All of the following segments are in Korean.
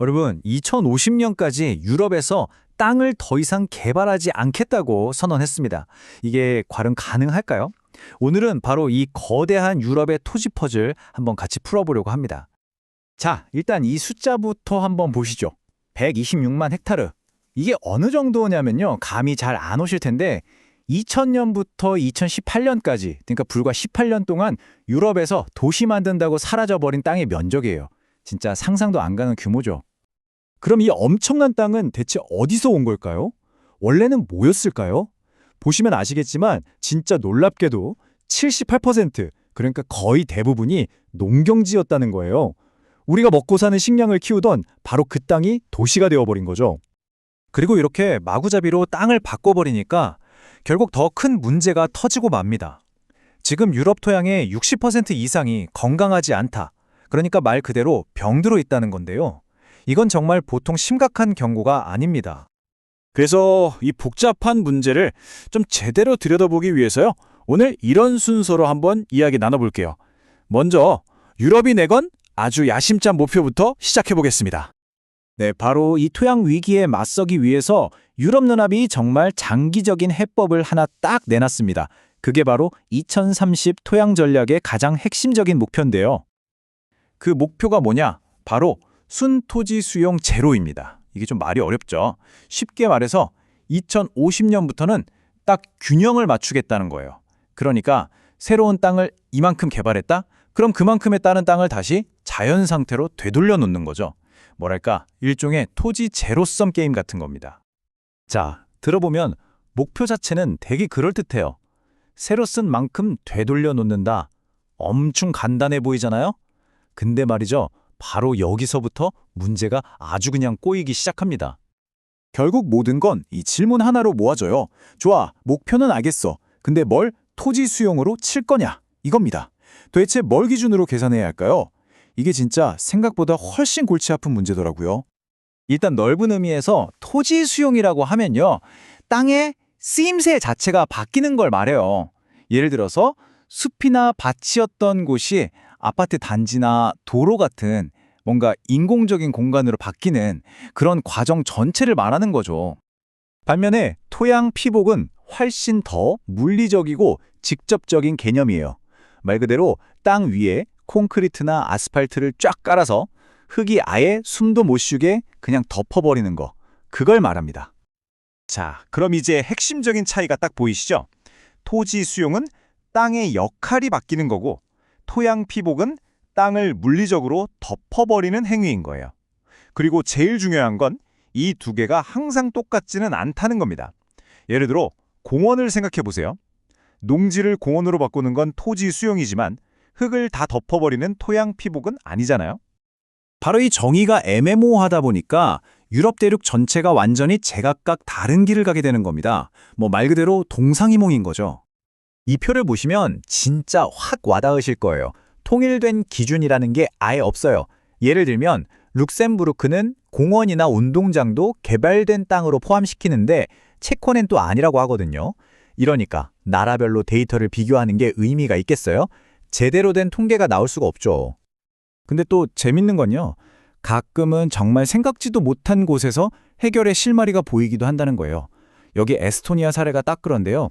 여러분, 2050년까지 유럽에서 땅을 더 이상 개발하지 않겠다고 선언했습니다. 이게 과연 가능할까요? 오늘은 바로 이 거대한 유럽의 토지 퍼즐 한번 같이 풀어보려고 합니다. 자, 일단 이 숫자부터 한번 보시죠. 126만 헥타르. 이게 어느 정도냐면요. 감이 잘 안 오실 텐데 2000년부터 2018년까지 그러니까 불과 18년 동안 유럽에서 도시 만든다고 사라져버린 땅의 면적이에요. 진짜 상상도 안 가는 규모죠. 그럼 이 엄청난 땅은 대체 어디서 온 걸까요? 원래는 뭐였을까요? 보시면 아시겠지만 진짜 놀랍게도 78% 그러니까 거의 대부분이 농경지였다는 거예요. 우리가 먹고 사는 식량을 키우던 바로 그 땅이 도시가 되어버린 거죠. 그리고 이렇게 마구잡이로 땅을 바꿔버리니까 결국 더 큰 문제가 터지고 맙니다. 지금 유럽 토양의 60% 이상이 건강하지 않다. 그러니까 말 그대로 병들어 있다는 건데요. 이건 정말 보통 심각한 경고가 아닙니다. 그래서 이 복잡한 문제를 좀 제대로 들여다보기 위해서요. 오늘 이런 순서로 한번 이야기 나눠볼게요. 먼저 유럽이 내건 아주 야심찬 목표부터 시작해 보겠습니다. 네, 바로 이 토양 위기에 맞서기 위해서 유럽 연합이 정말 장기적인 해법을 하나 딱 내놨습니다. 그게 바로 2030 토양 전략의 가장 핵심적인 목표인데요. 그 목표가 뭐냐? 바로 순토지 수용 제로입니다. 이게 좀 말이 어렵죠. 쉽게 말해서 2050년부터는 딱 균형을 맞추겠다는 거예요. 그러니까 새로운 땅을 이만큼 개발했다? 그럼 그만큼에 따른 땅을 다시 자연 상태로 되돌려 놓는 거죠. 뭐랄까 일종의 토지 제로섬 게임 같은 겁니다. 자, 들어보면 목표 자체는 되게 그럴듯해요. 새로 쓴 만큼 되돌려 놓는다. 엄청 간단해 보이잖아요? 근데 말이죠. 바로 여기서부터 문제가 아주 그냥 꼬이기 시작합니다. 결국 모든 건 이 질문 하나로 모아져요. 좋아, 목표는 알겠어. 근데 뭘 토지 수용으로 칠 거냐? 이겁니다. 도대체 뭘 기준으로 계산해야 할까요? 이게 진짜 생각보다 훨씬 골치 아픈 문제더라고요. 일단 넓은 의미에서 토지 수용이라고 하면요. 땅의 쓰임새 자체가 바뀌는 걸 말해요. 예를 들어서 숲이나 밭이었던 곳이 아파트 단지나 도로 같은 뭔가 인공적인 공간으로 바뀌는 그런 과정 전체를 말하는 거죠. 반면에 토양 피복은 훨씬 더 물리적이고 직접적인 개념이에요. 말 그대로 땅 위에 콘크리트나 아스팔트를 쫙 깔아서 흙이 아예 숨도 못 쉬게 그냥 덮어버리는 거. 그걸 말합니다. 자, 그럼 이제 핵심적인 차이가 딱 보이시죠? 토지 수용은 땅의 역할이 바뀌는 거고 토양 피복은 땅을 물리적으로 덮어버리는 행위인 거예요. 그리고 제일 중요한 건 이 두 개가 항상 똑같지는 않다는 겁니다. 예를 들어 공원을 생각해 보세요. 농지를 공원으로 바꾸는 건 토지 수용이지만 흙을 다 덮어버리는 토양 피복은 아니잖아요. 바로 이 정의가 애매모호하다 보니까 유럽 대륙 전체가 완전히 제각각 다른 길을 가게 되는 겁니다. 뭐 말 그대로 동상이몽인 거죠. 이 표를 보시면 진짜 확 와닿으실 거예요. 통일된 기준이라는 게 아예 없어요. 예를 들면 룩셈부르크는 공원이나 운동장도 개발된 땅으로 포함시키는데 체코는 또 아니라고 하거든요. 이러니까 나라별로 데이터를 비교하는 게 의미가 있겠어요? 제대로 된 통계가 나올 수가 없죠. 근데 또 재밌는 건요. 가끔은 정말 생각지도 못한 곳에서 해결의 실마리가 보이기도 한다는 거예요. 여기 에스토니아 사례가 딱 그런데요.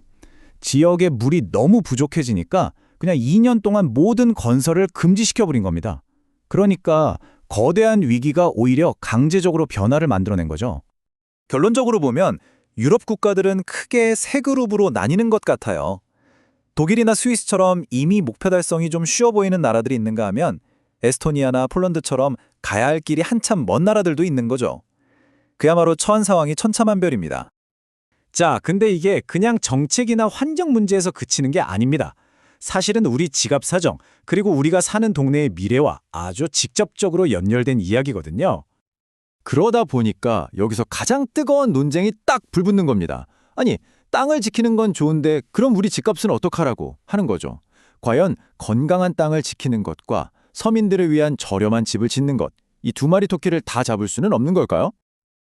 지역에 물이 너무 부족해지니까 그냥 2년 동안 모든 건설을 금지시켜버린 겁니다. 그러니까 거대한 위기가 오히려 강제적으로 변화를 만들어낸 거죠. 결론적으로 보면 유럽 국가들은 크게 세 그룹으로 나뉘는 것 같아요. 독일이나 스위스처럼 이미 목표 달성이 좀 쉬워 보이는 나라들이 있는가 하면 에스토니아나 폴란드처럼 가야 할 길이 한참 먼 나라들도 있는 거죠. 그야말로 처한 상황이 천차만별입니다. 자, 근데 이게 그냥 정책이나 환경 문제에서 그치는 게 아닙니다. 사실은 우리 지갑 사정, 그리고 우리가 사는 동네의 미래와 아주 직접적으로 연결된 이야기거든요. 그러다 보니까 여기서 가장 뜨거운 논쟁이 딱 불붙는 겁니다. 아니, 땅을 지키는 건 좋은데 그럼 우리 집값은 어떡하라고 하는 거죠. 과연 건강한 땅을 지키는 것과 서민들을 위한 저렴한 집을 짓는 것, 이 두 마리 토끼를 다 잡을 수는 없는 걸까요?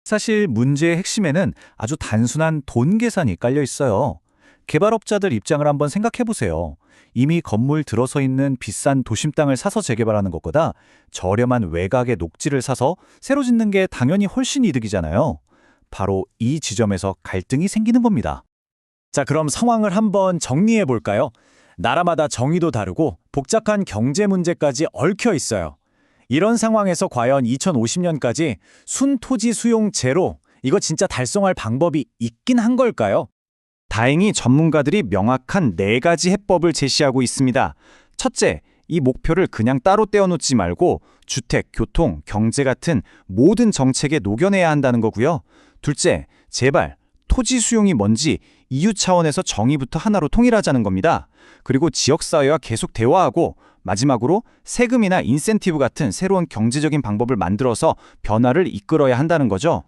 사실 문제의 핵심에는 아주 단순한 돈 계산이 깔려 있어요. 개발업자들 입장을 한번 생각해 보세요. 이미 건물 들어서 있는 비싼 도심 땅을 사서 재개발하는 것보다 저렴한 외곽의 녹지를 사서 새로 짓는 게 당연히 훨씬 이득이잖아요. 바로 이 지점에서 갈등이 생기는 겁니다. 자, 그럼 상황을 한번 정리해 볼까요? 나라마다 정의도 다르고 복잡한 경제 문제까지 얽혀 있어요. 이런 상황에서 과연 2050년까지 순토지 수용 제로 이거 진짜 달성할 방법이 있긴 한 걸까요? 다행히 전문가들이 명확한 네 가지 해법을 제시하고 있습니다. 첫째, 이 목표를 그냥 따로 떼어놓지 말고 주택, 교통, 경제 같은 모든 정책에 녹여내야 한다는 거고요. 둘째, 제발 토지 수용이 뭔지 EU 차원에서 정의부터 하나로 통일하자는 겁니다. 그리고 지역사회와 계속 대화하고 마지막으로 세금이나 인센티브 같은 새로운 경제적인 방법을 만들어서 변화를 이끌어야 한다는 거죠.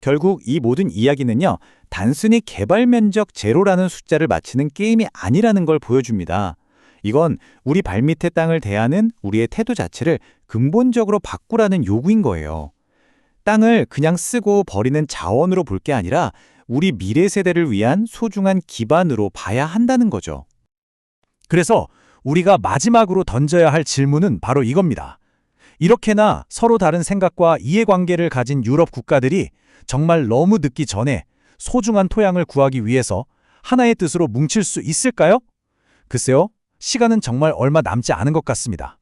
결국 이 모든 이야기는요, 단순히 개발 면적 제로라는 숫자를 맞히는 게임이 아니라는 걸 보여줍니다. 이건 우리 발밑의 땅을 대하는 우리의 태도 자체를 근본적으로 바꾸라는 요구인 거예요. 땅을 그냥 쓰고 버리는 자원으로 볼 게 아니라 우리 미래 세대를 위한 소중한 기반으로 봐야 한다는 거죠. 그래서 우리가 마지막으로 던져야 할 질문은 바로 이겁니다. 이렇게나 서로 다른 생각과 이해관계를 가진 유럽 국가들이 정말 너무 늦기 전에 소중한 토양을 구하기 위해서 하나의 뜻으로 뭉칠 수 있을까요? 글쎄요, 시간은 정말 얼마 남지 않은 것 같습니다.